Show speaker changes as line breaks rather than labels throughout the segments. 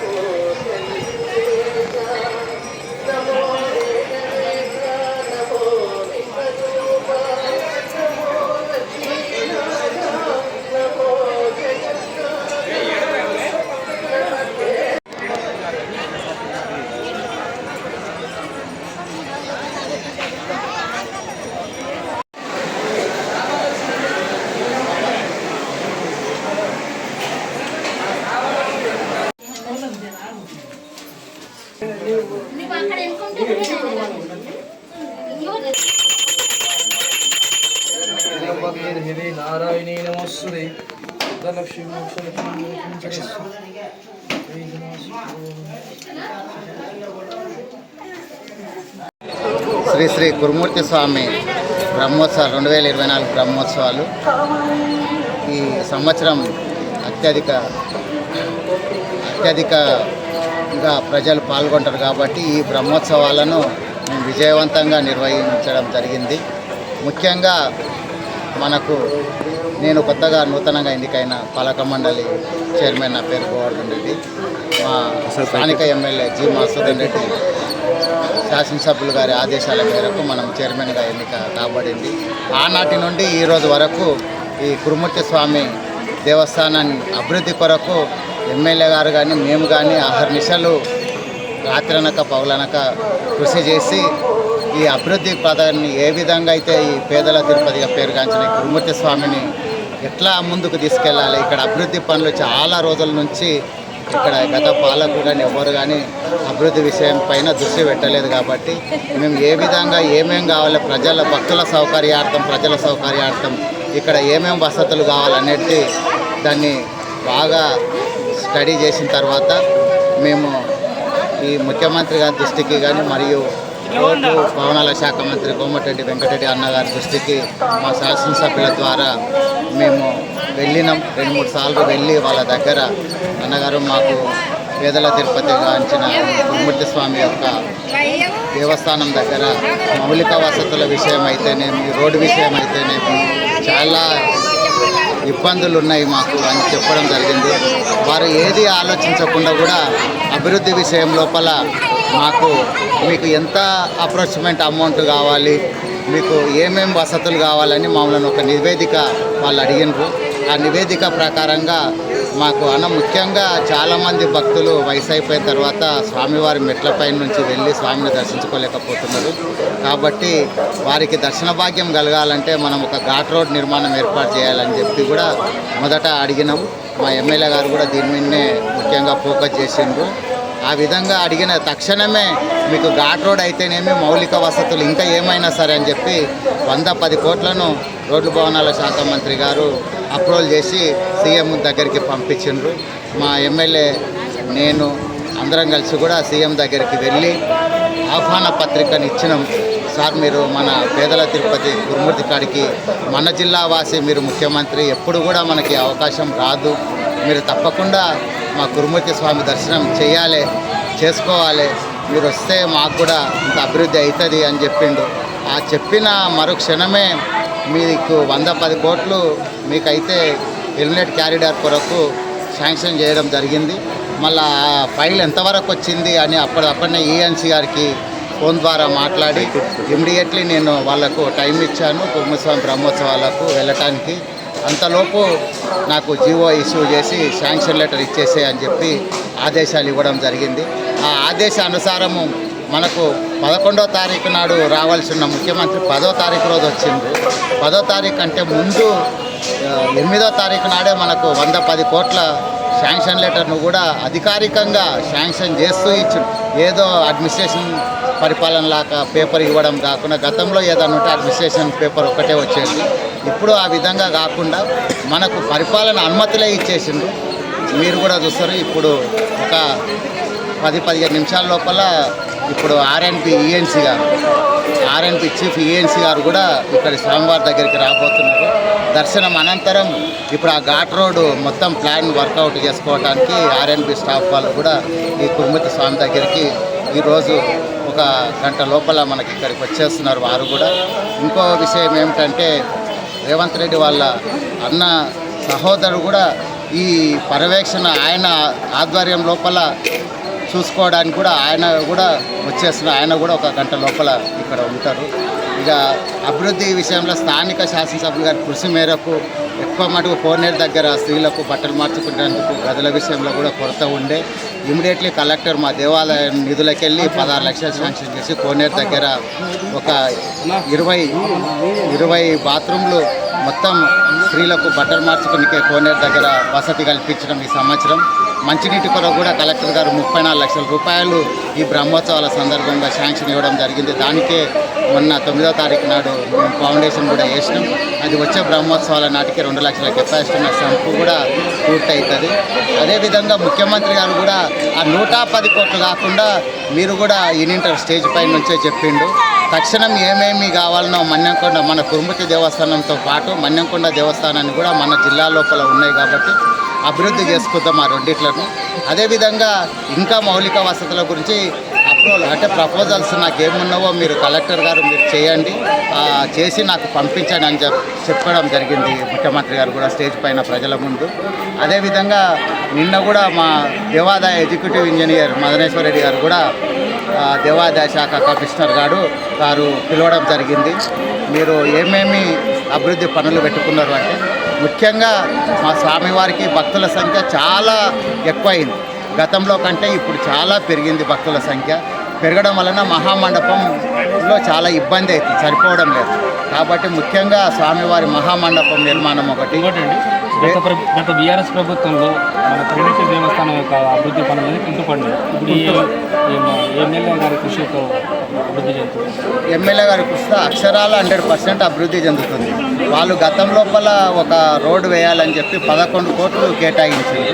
నువ్వు
నారాయణే నమస్సురే ధనలక్ష్మీ
శ్రీ శ్రీ గురుమూర్తి స్వామి బ్రహ్మోత్సవాలు రెండు వేల ఇరవై నాలుగు బ్రహ్మోత్సవాలు. ఈ సంవత్సరం అత్యధిక అత్యధికగా ప్రజలు పాల్గొంటారు కాబట్టి ఈ బ్రహ్మోత్సవాలను మేము విజయవంతంగా నిర్వహించడం జరిగింది. ముఖ్యంగా మనకు నేను కొత్తగా నూతనంగా ఎన్నికైన పాలక మండలి చైర్మన్ నా పేరు గోవర్ధన్ రెడ్డి. మా స్థానిక ఎమ్మెల్యే జి మసూదన్ రెడ్డి శాసనసభ్యులు గారి ఆదేశాల మేరకు మనం చైర్మన్గా ఎన్నిక కాబడింది. ఆనాటి నుండి ఈ రోజు వరకు ఈ కురుమూర్తి స్వామి దేవస్థానాన్ని అభివృద్ధి కొరకు ఎమ్మెల్యే గారు కానీ మేము కానీ అహర్నిశలు రాత్రనక పౌలనక కృషి చేసి ఈ అభివృద్ధి పదాన్ని ఏ విధంగా అయితే ఈ పేదల తిరుపతిగా పేరుగాంచిన గురుమూర్తి స్వామిని ఎట్లా ముందుకు తీసుకెళ్ళాలి? ఇక్కడ అభివృద్ధి పనులు చాలా రోజుల నుంచి ఇక్కడ గత పాలకులు కానీ ఎవరు కానీ అభివృద్ధి విషయం పైన దృష్టి పెట్టలేదు కాబట్టి మేము ఏ విధంగా ఏమేం కావాలి? ప్రజల భక్తుల సౌకర్యార్థం ప్రజల సౌకర్యార్థం ఇక్కడ ఏమేం వసతులు కావాలనేది దాన్ని బాగా స్టడీ చేసిన తర్వాత మేము ఈ ముఖ్యమంత్రి గారి దృష్టికి కానీ మరియు రోడ్డు భవనాల శాఖ మంత్రి కోమటిరెడ్డి వెంకటరెడ్డి అన్నగారి దృష్టికి మా శాసనసభ్యుల ద్వారా మేము వెళ్ళినాం. రెండు మూడు సార్లు వెళ్ళి వాళ్ళ దగ్గర అన్నగారు మాకు పేదల తిరుపతి గాంచిన గురుమూర్తి స్వామి యొక్క దేవస్థానం దగ్గర మౌలిక వసతుల విషయం అయితేనేమి రోడ్డు విషయం అయితేనేమి చాలా ఇబ్బందులు ఉన్నాయి మాకు అని చెప్పడం జరిగింది. వారు ఏది ఆలోచించకుండా కూడా అభివృద్ధి విషయం లోపల మాకు మీకు ఎంత అప్రోచ్మెంట్ అమౌంట్ కావాలి మీకు ఏమేమి వసతులు కావాలని మమ్మల్ని ఒక నివేదిక వాళ్ళు అడిగినారు. ఆ నివేదిక ప్రకారంగా మాకు అన్న ముఖ్యంగా చాలామంది భక్తులు వయసు అయిపోయిన తర్వాత స్వామివారి మెట్లపై నుంచి వెళ్ళి స్వామిని దర్శించుకోలేకపోతున్నారు. కాబట్టి వారికి దర్శన భాగ్యం కలగాలంటే మనం ఒక ఘాట్ రోడ్ నిర్మాణం ఏర్పాటు చేయాలని చెప్పి కూడా మొదట అడిగినాం. మా ఎమ్మెల్యే గారు కూడా దీని మీదనే ముఖ్యంగా ఫోకస్ చేసిండ్రు. ఆ విధంగా అడిగిన తక్షణమే మీకు ఘాట్ రోడ్ అయితేనేమి మౌలిక వసతులు ఇంకా ఏమైనా సరే అని చెప్పి వంద పది కోట్లను రోడ్లు భవనాల శాఖ మంత్రి గారు అప్రూవల్ చేసి సీఎం దగ్గరికి పంపించిండ్రు. మా ఎమ్మెల్యే నేను అందరం కలిసి కూడా సీఎం దగ్గరికి వెళ్ళి ఆహ్వాన పత్రికను ఇచ్చినాం. సార్ మీరు మన పేదల తిరుపతి గురుమూర్తి కాడికి మన జిల్లా వాసి మీరు ముఖ్యమంత్రి ఎప్పుడు కూడా మనకి అవకాశం రాదు. మీరు తప్పకుండా మా గురుమూర్తి స్వామి దర్శనం చేయాలి చేసుకోవాలి. మీరు వస్తే మాకు కూడా ఇంత అభివృద్ధి అవుతుంది అని చెప్పిండు. ఆ చెప్పిన మరుక్షణమే మీకు వంద పది కోట్లు మీకైతే ఎలిమినేట్ క్యారిడార్ కొరకు శాంక్షన్ చేయడం జరిగింది. మళ్ళీ ఆ ఫైల్ ఎంతవరకు వచ్చింది అని అప్పటిదప్పటినే ఈఎన్సీ గారికి ఫోన్ ద్వారా మాట్లాడి ఇమ్మీడియట్లీ నేను వాళ్ళకు టైం ఇచ్చాను. కుటుంబస్వామి బ్రహ్మోత్సవాలకు వెళ్ళటానికి అంతలోపు నాకు జీవో ఇష్యూ చేసి శాంక్షన్ లెటర్ ఇచ్చేసే అని చెప్పి ఆదేశాలు ఇవ్వడం జరిగింది. ఆ ఆదేశ అనుసారము మనకు పదకొండో తారీఖు నాడు రావాల్సిన ముఖ్యమంత్రి పదో తారీఖు రోజు వచ్చింది పదో తారీఖు అంటే ముందు ఎనిమిదో తారీఖు నాడే మనకు వంద పది కోట్ల శాంక్షన్ లెటర్ను కూడా అధికారికంగా శాంక్షన్ చేస్తూ ఇచ్చి ఏదో అడ్మినిస్ట్రేషన్ పరిపాలన లాగా పేపర్ ఇవ్వడం కాకుండా గతంలో ఏదైనా ఉంటే అడ్మినిస్ట్రేషన్ పేపర్ ఒక్కటే వచ్చేది. ఇప్పుడు ఆ విధంగా కాకుండా మనకు పరిపాలన అనుమతులే ఇచ్చేసిండు మీరు కూడా చూస్తారు ఇప్పుడు ఒక పది పదిహేను నిమిషాల లోపల ఇప్పుడు ఆర్ఎన్పి ఈఎన్సీ గారు ఆర్ఎన్పి చీఫ్ ఈఎన్సీ గారు కూడా ఇక్కడ స్వామివారి దగ్గరికి రాబోతున్నారు. దర్శనం అనంతరం ఇప్పుడు ఆ ఘాట్ రోడ్డు మొత్తం ప్లాన్ వర్కౌట్ చేసుకోవడానికి ఆర్ఎన్పి స్టాఫ్ వాళ్ళు కూడా ఈ కుర్మతి స్వామి దగ్గరికి ఈరోజు ఒక గంట లోపల మనకి ఇక్కడికి వచ్చేస్తున్నారు వారు కూడా. ఇంకో విషయం ఏమిటంటే రేవంత్ రెడ్డి వాళ్ళ అన్న సహోదరుడు కూడా ఈ పర్యవేక్షణ ఆయన ఆధ్వర్యం లోపల చూసుకోవడానికి కూడా ఆయన కూడా వచ్చేస్తున్నారు. ఆయన కూడా ఒక గంట లోపల ఇక్కడ ఉంటారు. ఇక అభివృద్ధి విషయంలో స్థానిక శాసనసభ్యులు గారి కృషి మేరకు ఎక్కువ మటుకు కోనేరు దగ్గర స్త్రీలకు బట్టలు మార్చుకునేందుకు గదుల విషయంలో కూడా కొరత ఉండే ఇమీడియట్లీ కలెక్టర్ మా దేవాలయం నిధులకెళ్ళి పదహారు లక్షలు శాంక్షన్ చేసి కోనేరు దగ్గర ఒక ఇరవై ఇరవై బాత్రూమ్లు మొత్తం స్త్రీలకు బట్టలు మార్చుకునికే కోనేరు దగ్గర వసతి కల్పించడం ఈ సంవత్సరం. మంచినీటి కొరకు కూడా కలెక్టర్ గారు ముప్పై నాలుగు లక్షల రూపాయలు ఈ బ్రహ్మోత్సవాల సందర్భంగా శాంక్షన్ ఇవ్వడం జరిగింది. దానికే మొన్న తొమ్మిదో తారీఖు నాడు ఫౌండేషన్ కూడా వేసినాం. అది వచ్చే బ్రహ్మోత్సవాల నాటికి రెండు లక్షల కెపాసిటీ ఉన్న సంపు కూడా పూర్తవుతుంది అదేవిధంగా ముఖ్యమంత్రి గారు కూడా ఆ నూట పది కోట్లు కాకుండా మీరు కూడా ఇనింటర్ స్టేజ్ పై నుంచే చెప్పిండు. తక్షణం ఏమేమి కావాలనో మన్యంకొండ మన కురుమతి దేవస్థానంతో పాటు మన్యంకొండ దేవస్థానాన్ని కూడా మన జిల్లా లోపల ఉన్నాయి కాబట్టి అభివృద్ధి చేసుకుందాం ఆ రెండిట్లను. అదేవిధంగా ఇంకా మౌలిక వసతుల గురించి అప్రోల్ అంటే ప్రపోజల్స్ నాకు ఏమున్నావో మీరు కలెక్టర్ గారు మీరు చేయండి. చేసి నాకు పంపించండి అని చెప్పడం జరిగింది ముఖ్యమంత్రి గారు కూడా స్టేజ్ పైన ప్రజల ముందు. అదేవిధంగా నిన్న కూడా మా దేవాదాయ ఎగ్జిక్యూటివ్ ఇంజనీర్ మదనేశ్వర రెడ్డి గారు కూడా దేవాదాయ శాఖ కమిషనర్ గారు వారు పిలవడం జరిగింది. మీరు ఏమేమి అభివృద్ధి పనులు పెట్టుకున్నారు అంటే ముఖ్యంగా మా స్వామివారికి భక్తుల సంఖ్య చాలా ఎక్కువైంది. గతంలో కంటే ఇప్పుడు చాలా పెరిగింది భక్తుల సంఖ్య. పెరగడం వలన మహామండపంలో చాలా ఇబ్బంది అవుతుంది సరిపోవడం లేదు. కాబట్టి ముఖ్యంగా స్వామివారి మహామండపం నిర్మాణం ఒకటి.
ఇంకోటండి. గత గత బీఆర్ఎస్ ప్రభుత్వంలో మన త్రినేశ్వర దేవస్థానం యొక్క అభివృద్ధి పనులు కుంటుపడినాయి ఇప్పుడు ఎమ్మెల్యే గారి కృషితో అభివృద్ధి చెందుతుంది.
ఎమ్మెల్యే గారి కృషితో అక్షరాల హండ్రెడ్ పర్సెంట్ అభివృద్ధి చెందుతుంది. వాళ్ళు గతం లోపల ఒక రోడ్డు వేయాలని చెప్పి పదకొండు కోట్లు కేటాయించింది.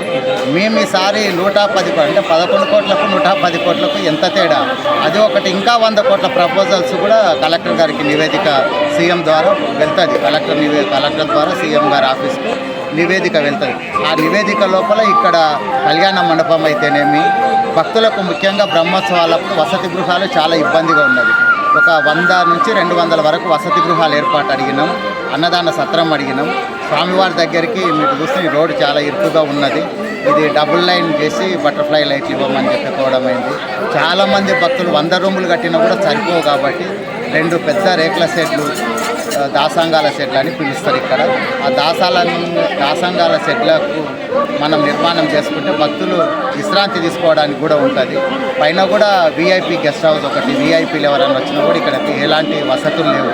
మేము ఈసారి నూట పది అంటే పదకొండు కోట్లకు నూట పది కోట్లకు ఎంత తేడా? అది ఒకటి ఇంకా వంద కోట్ల ప్రపోజల్స్ కూడా కలెక్టర్ గారికి నివేదిక సీఎం ద్వారా వెళ్తుంది. కలెక్టర్ నివే కలెక్టర్ ద్వారా సీఎం గారి ఆఫీస్కి. నివేదిక వెళ్తుంది ఆ నివేదిక లోపల ఇక్కడ కళ్యాణ మండపం అయితేనేమి భక్తులకు ముఖ్యంగా బ్రహ్మోత్సవాలప్పుడు వసతి గృహాలు చాలా ఇబ్బందిగా ఉన్నది. ఒక వంద నుంచి రెండు వందల వరకు వసతి గృహాలు ఏర్పాటు అడిగినాం అన్నదాన సత్రం అడిగినాం. స్వామివారి దగ్గరికి మీకు చూస్తే రోడ్డు చాలా ఇరుకుగా ఉన్నది. ఇది డబుల్ లైన్ చేసి బటర్ఫ్లై లైట్లు ఇవ్వమని చెప్పుకోవడం అయింది. చాలామంది భక్తులు వంద రూములు కట్టినా కూడా సరిపోవు కాబట్టి రెండు పెద్ద రేకుల సెట్లు దాసాంగాల సెట్లు అని పిలుస్తారు ఇక్కడ. ఆ దాసాల దాసాంగాల సెట్లకు మనం నిర్మాణం చేసుకుంటే భక్తులు విశ్రాంతి తీసుకోవడానికి కూడా ఉంటుంది. పైన కూడా విఐపి గెస్ట్ హౌస్ ఒకటి విఐపీలు ఎవరైనా వచ్చినా కూడా ఇక్కడ ఎలాంటి వసతులు లేవు.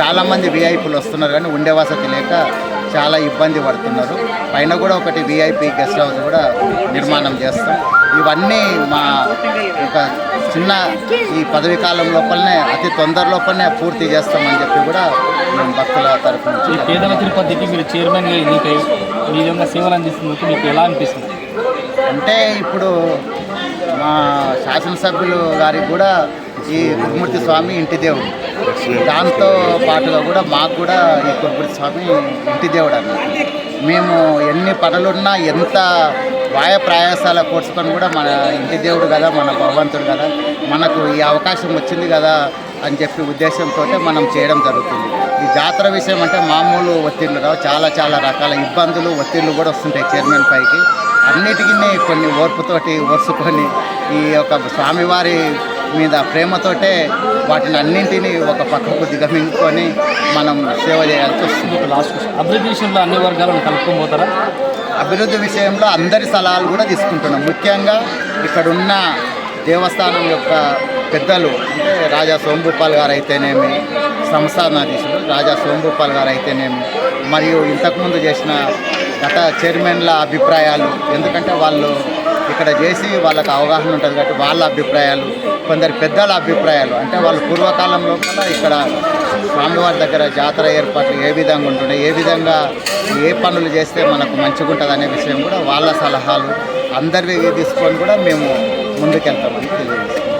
చాలామంది విఐపీలు వస్తున్నారు కానీ ఉండే వసతి లేక చాలా ఇబ్బంది పడుతున్నారు. పైన కూడా ఒకటి విఐపి గెస్ట్ హౌస్ కూడా నిర్మాణం చేస్తాం. ఇవన్నీ మా ఒక చిన్న ఈ పదవి కాలం లోపలనే అతి తొందర లోపలనే పూర్తి చేస్తామని చెప్పి కూడా మేము భక్తుల తరఫు
ఈ
నుంచి
పేదల తిరుపతికి మీరు చైర్మన్గా ఎన్నికై మీ విధంగా సేవలు అందిస్తున్నందుకు మీకు ఎలా అనిపిస్తుంది?
అంటే ఇప్పుడు మా శాసనసభ్యులు గారికి కూడా ఈ కురుమూర్తి స్వామి ఇంటి దేవుడు. దాంతో పాటుగా కూడా మాకు కూడా ఈ కురుమూర్తి స్వామి ఇంటి దేవుడు అన్నమాట. మేము ఎన్ని పనులున్నా ఎంత వాయ ప్రయాసాల కోర్చుకొని కూడా మన ఇంటి దేవుడు కదా మన భగవంతుడు కదా మనకు ఈ అవకాశం వచ్చింది కదా అని చెప్పి ఉద్దేశంతో మనం చేయడం జరుగుతుంది. ఈ జాతర విషయం అంటే మామూలు ఒత్తిళ్ళు రావు చాలా చాలా రకాల ఇబ్బందులు ఒత్తిళ్ళు కూడా వస్తుంటాయి చైర్మన్ పైకి. అన్నిటికీ కొన్ని ఓర్పుతోటి ఓర్చుకొని ఈ యొక్క స్వామివారి మీద ప్రేమతోటే వాటిని అన్నింటినీ ఒక పక్కకు దిగమింగుకొని మనం సేవ చేయాల్సి వస్తుంది.
లాస్ట్ అభివృద్ధి విషయంలో అన్ని వర్గాలను కలుపుకొని పోతారా?
అభివృద్ధి విషయంలో అందరి సలహాలు కూడా తీసుకుంటున్నాం. ముఖ్యంగా ఇక్కడున్న దేవస్థానం యొక్క పెద్దలు అంటే రాజా సోంభూపాల్ గారు అయితేనేమి సంస్థానాధీశులు రాజా సోంభూపాల్ గారు అయితేనేమి మరియు ఇంతకుముందు చేసిన గత చైర్మన్ల అభిప్రాయాలు ఎందుకంటే వాళ్ళు ఇక్కడ చేసి వాళ్ళకి అవగాహన ఉంటుంది కాబట్టి వాళ్ళ అభిప్రాయాలు కొందరు పెద్దల అభిప్రాయాలు. అంటే వాళ్ళు పూర్వకాలం లోపల ఇక్కడ స్వామివారి దగ్గర జాతర ఏర్పాట్లు ఏ విధంగా ఉంటుండే ఏ విధంగా ఏ పనులు చేస్తే మనకు మంచిగా ఉంటుంది అనే విషయం కూడా వాళ్ళ సలహాలు అందరివి తీసుకొని కూడా మేము ముందుకెళ్తామని తెలియజేస్తాం